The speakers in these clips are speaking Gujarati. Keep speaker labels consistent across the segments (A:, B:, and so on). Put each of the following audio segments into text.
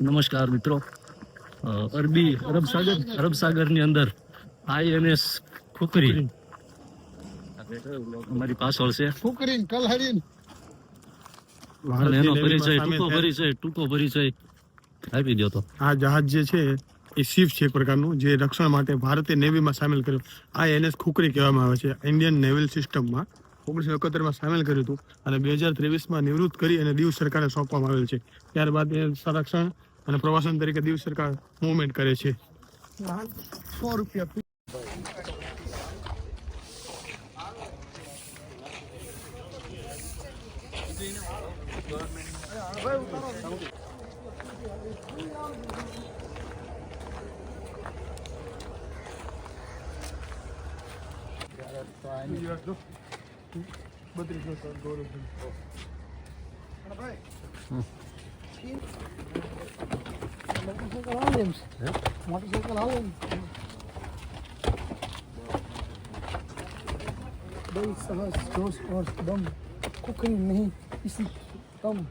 A: નમસ્કાર મિત્રો. અરબી અરબ સાગર અરબ સાગરની અંદર આઈએનએસ ખુકરી અમારી પાછળ છે.
B: ખુકરી કલહરીન.
A: એનો પરિચય ટૂંકો પરિચય ટૂંકો પરિચય આપી દો તો.
C: આ જહાજ જે છે એ શિપ છે એક પ્રકારનું જે રક્ષણ માટે ભારતીય નેવીમાં સામેલ કર્યું. આ એનએસ ખુકરી કહેવામાં આવે છે ઇન્ડિયન નેવલ સિસ્ટમમાં. ઓગણીસો એકોતેરમાં સામેલ કર્યું હતું અને બે હજાર ત્રેવીસમાં નિવૃત્ત કરી અને દીવ સરકારને સોંપવામાં આવેલ છે. ત્યારબાદ એ સંરક્ષણ અને પ્રવાસન તરીકે દીવ સરકાર મુવમેન્ટ કરે છે.
B: સો રૂપિયા બત્રીસો ગૌરવ बड़ी सहज जोश और दम कुकरी नहीं इसी कम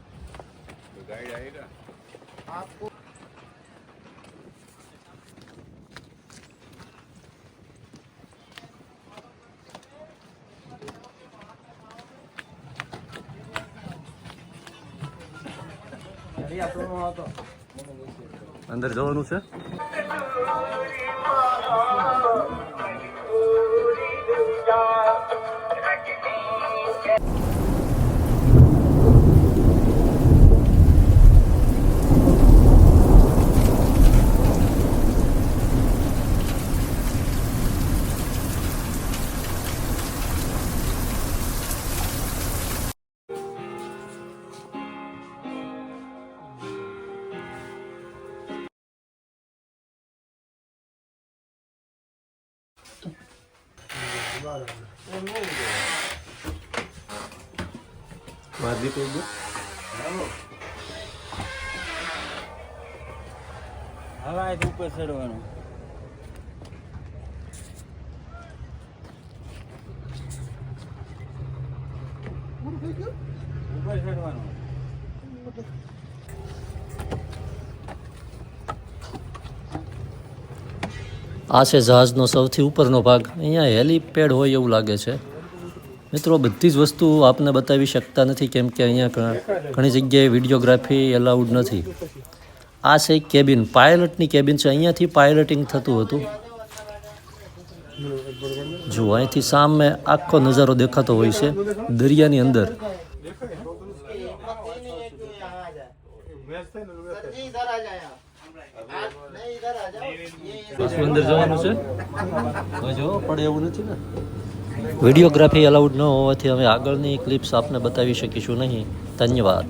A: અંદર જવાનું છે?
D: હવે આ ઉપર ચડવાનું ઉપર ચડવાનું
A: આ છે જહાજનો સૌથી ઉપરનો ભાગ. અહીંયા હેલીપેડ હોય એવું લાગે છે. મિત્રો, બધી જ વસ્તુ આપને બતાવી શકતા નથી કેમ કે અહીંયા ઘણા- જગ્યાએ વિડીયોગ્રાફી એલાઉડ નથી. આ છે કેબિન. પાયલટની કેબિન છે. અહીંયાથી પાયલટિંગ થતું હતું. જો, અહીંથી સામે આખો નજારો દેખાતો હોય છે. દરિયાની અંદર. અંદર જવાનું છે? જો પડે એવું નથી ને. વિડીયોગ્રાફી અલાઉડ ન હોવાથી અમે આગળની ક્લિપ્સ આપને બતાવી શકીશું નહીં. ધન્યવાદ.